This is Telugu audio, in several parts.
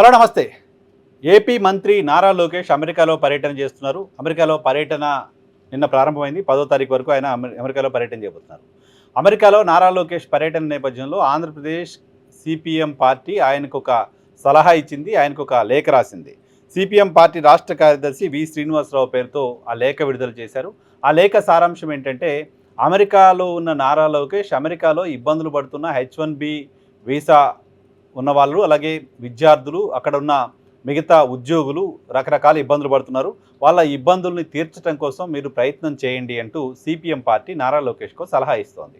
హలో నమస్తే. ఏపీ మంత్రి నారా లోకేష్ అమెరికాలో పర్యటన చేస్తున్నారు. అమెరికాలో పర్యటన నిన్న ప్రారంభమైంది. పదో తారీఖు వరకు ఆయన అమెరికాలో పర్యటన చేయబోతున్నారు. అమెరికాలో నారా లోకేష్ పర్యటన నేపథ్యంలో ఆంధ్రప్రదేశ్ సిపిఎం పార్టీ ఆయనకు ఒక సలహా ఇచ్చింది. ఆయనకు ఒక లేఖ రాసింది. సిపిఎం పార్టీ రాష్ట్ర కార్యదర్శి వి శ్రీనివాసరావు పేరుతో ఆ లేఖ విడుదల చేశారు. ఆ లేఖ సారాంశం ఏంటంటే అమెరికాలో ఉన్న నారా లోకేష్ అమెరికాలో ఇబ్బందులు పడుతున్న హెచ్ వన్ బి వీసా ఉన్నవాళ్ళు అలాగే విద్యార్థులు అక్కడ ఉన్న మిగతా ఉద్యోగులు రకరకాల ఇబ్బందులు పడుతున్నారు. వాళ్ళ ఇబ్బందుల్ని తీర్చడం కోసం మీరు ప్రయత్నం చేయండి అంటూ సిపిఎం పార్టీ నారా లోకేష్కు సలహా ఇస్తోంది.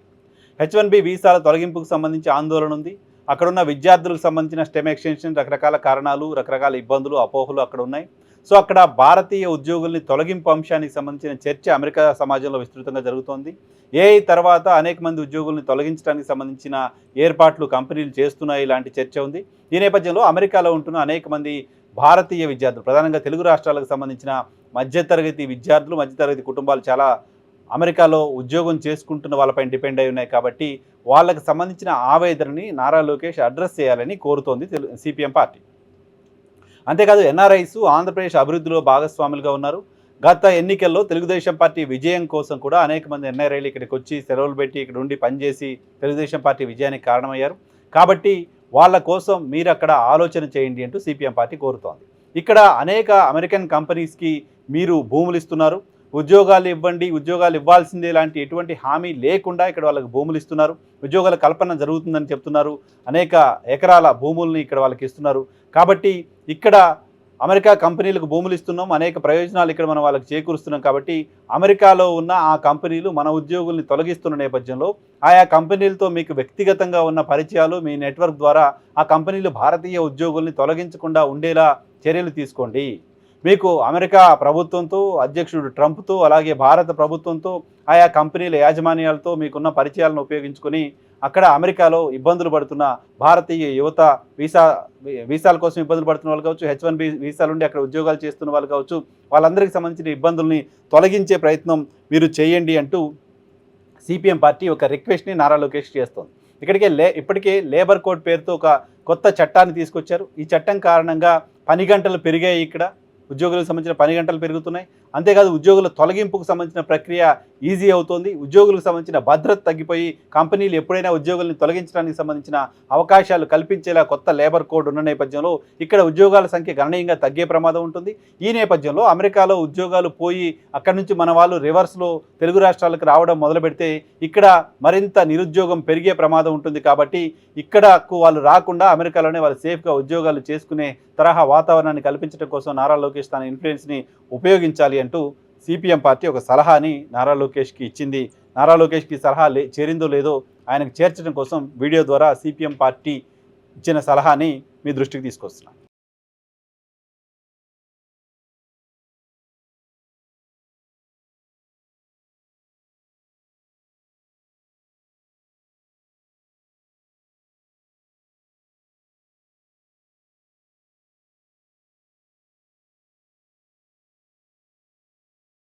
హెచ్ వన్ బి వీసాల తొలగింపుకు సంబంధించి ఆందోళన ఉంది. అక్కడున్న విద్యార్థులకు సంబంధించిన స్టెమ్ ఎక్స్టెన్షన్ రకరకాల కారణాలు రకరకాల ఇబ్బందులు అపోహలు అక్కడ ఉన్నాయి. సో అక్కడ భారతీయ ఉద్యోగుల్ని తొలగింపు అంశానికి సంబంధించిన చర్చ అమెరికా సమాజంలో విస్తృతంగా జరుగుతోంది. ఏఐ తర్వాత అనేక మంది ఉద్యోగుల్ని తొలగించడానికి సంబంధించిన ఏర్పాట్లు కంపెనీలు చేస్తున్నాయి ఇలాంటి చర్చ ఉంది. ఈ నేపథ్యంలో అమెరికాలో ఉంటున్న అనేక మంది భారతీయ విద్యార్థులు ప్రధానంగా తెలుగు రాష్ట్రాలకు సంబంధించిన మధ్యతరగతి విద్యార్థులు మధ్యతరగతి కుటుంబాలు చాలా అమెరికాలో ఉద్యోగం చేసుకుంటున్న వాళ్ళపై డిపెండ్ అయి ఉన్నాయి కాబట్టి వాళ్ళకి సంబంధించిన ఆవేదనని నారా లోకేష్ అడ్రస్ చేయాలని కోరుతోంది సిపిఎం పార్టీ. అంతేకాదు ఎన్ఆర్ఐస్ ఆంధ్రప్రదేశ్ అభివృద్ధిలో భాగస్వాములుగా ఉన్నారు. గత ఎన్నికల్లో తెలుగుదేశం పార్టీ విజయం కోసం కూడా అనేక మంది ఎన్ఆర్ఐలు ఇక్కడికి వచ్చి సెలవులు పెట్టి ఇక్కడ ఉండి పనిచేసి తెలుగుదేశం పార్టీ విజయానికి కారణమయ్యారు. కాబట్టి వాళ్ళ కోసం మీరు అక్కడ ఆలోచన చేయండి అంటూ సిపిఎం పార్టీ కోరుతోంది. ఇక్కడ అనేక అమెరికన్ కంపెనీస్కి మీరు భూములు ఇస్తున్నారు. ఉద్యోగాలు ఇవ్వండి ఉద్యోగాలు ఇవ్వాల్సిందే లాంటి ఎటువంటి హామీ లేకుండా ఇక్కడ వాళ్ళకి భూములు ఇస్తున్నారు. ఉద్యోగాల కల్పన జరుగుతుందని చెప్తున్నారు. అనేక ఎకరాల భూముల్ని ఇక్కడ వాళ్ళకి ఇస్తున్నారు. కాబట్టి ఇక్కడ అమెరికా కంపెనీలకు భూములు ఇస్తున్నాం. అనేక ప్రయోజనాలు ఇక్కడ మనం వాళ్ళకి చేకూరుస్తున్నాం. కాబట్టి అమెరికాలో ఉన్న ఆ కంపెనీలు మన ఉద్యోగుల్ని తొలగిస్తున్న నేపథ్యంలో ఆయా కంపెనీలతో మీకు వ్యక్తిగతంగా ఉన్న పరిచయాలు మీ నెట్వర్క్ ద్వారా ఆ కంపెనీలు భారతీయ ఉద్యోగుల్ని తొలగించకుండా ఉండేలా చర్యలు తీసుకోండి. మీకు అమెరికా ప్రభుత్వంతో అధ్యక్షుడు ట్రంప్తో అలాగే భారత ప్రభుత్వంతో ఆయా కంపెనీల యాజమాన్యాలతో మీకున్న పరిచయాలను ఉపయోగించుకొని అక్కడ అమెరికాలో ఇబ్బందులు పడుతున్న భారతీయ యువత వీసా వీసాల కోసం ఇబ్బందులు పడుతున్న వాళ్ళు కావచ్చు హెచ్ వన్ బి వీసాలు ఉండి అక్కడ ఉద్యోగాలు చేస్తున్న వాళ్ళు కావచ్చు వాళ్ళందరికీ సంబంధించిన ఇబ్బందుల్ని తొలగించే ప్రయత్నం మీరు చేయండి అంటూ సిపిఎం పార్టీ ఒక రిక్వెస్ట్ని నారా లోకేష్ చేస్తోంది. ఇక్కడికే లే ఇప్పటికే లేబర్ కోడ్ పేరుతో ఒక కొత్త చట్టాన్ని తీసుకొచ్చారు. ఈ చట్టం కారణంగా పని గంటలు పెరిగాయి ఇక్కడ. ఉద్యోగులకు సంబంధించిన పని గంటలు పెరుగుతున్నాయి. అంతేకాదు ఉద్యోగుల తొలగింపుకు సంబంధించిన ప్రక్రియ ఈజీ అవుతోంది. ఉద్యోగులకు సంబంధించిన భద్రత తగ్గిపోయి కంపెనీలు ఎప్పుడైనా ఉద్యోగుల్ని తొలగించడానికి సంబంధించిన అవకాశాలు కల్పించేలా కొత్త లేబర్ కోడ్ ఉన్న నేపథ్యంలో ఇక్కడ ఉద్యోగాల సంఖ్య గణనీయంగా తగ్గే ప్రమాదం ఉంటుంది. ఈ నేపథ్యంలో అమెరికాలో ఉద్యోగాలు పోయి అక్కడి నుంచి మన వాళ్ళు రివర్స్లో తెలుగు రాష్ట్రాలకు రావడం మొదలు పెడితే ఇక్కడ మరింత నిరుద్యోగం పెరిగే ప్రమాదం ఉంటుంది కాబట్టి ఇక్కడకు వాళ్ళు రాకుండా అమెరికాలోనే వాళ్ళు సేఫ్గా ఉద్యోగాలు చేసుకునే తరహా వాతావరణాన్ని కల్పించడం కోసం నారా లోకేష్ తన ఇన్ఫ్లుయెన్స్ని ఉపయోగించాలి అంటూ సిపిఎం పార్టీ ఒక సలహాని నారా లోకేష్కి ఇచ్చింది. నారా లోకేష్కి సలహా లే చేరిందో లేదో ఆయనకు చేర్చడం కోసం వీడియో ద్వారా సిపిఎం పార్టీ ఇచ్చిన సలహాని మీ దృష్టికి తీసుకొస్తున్నాను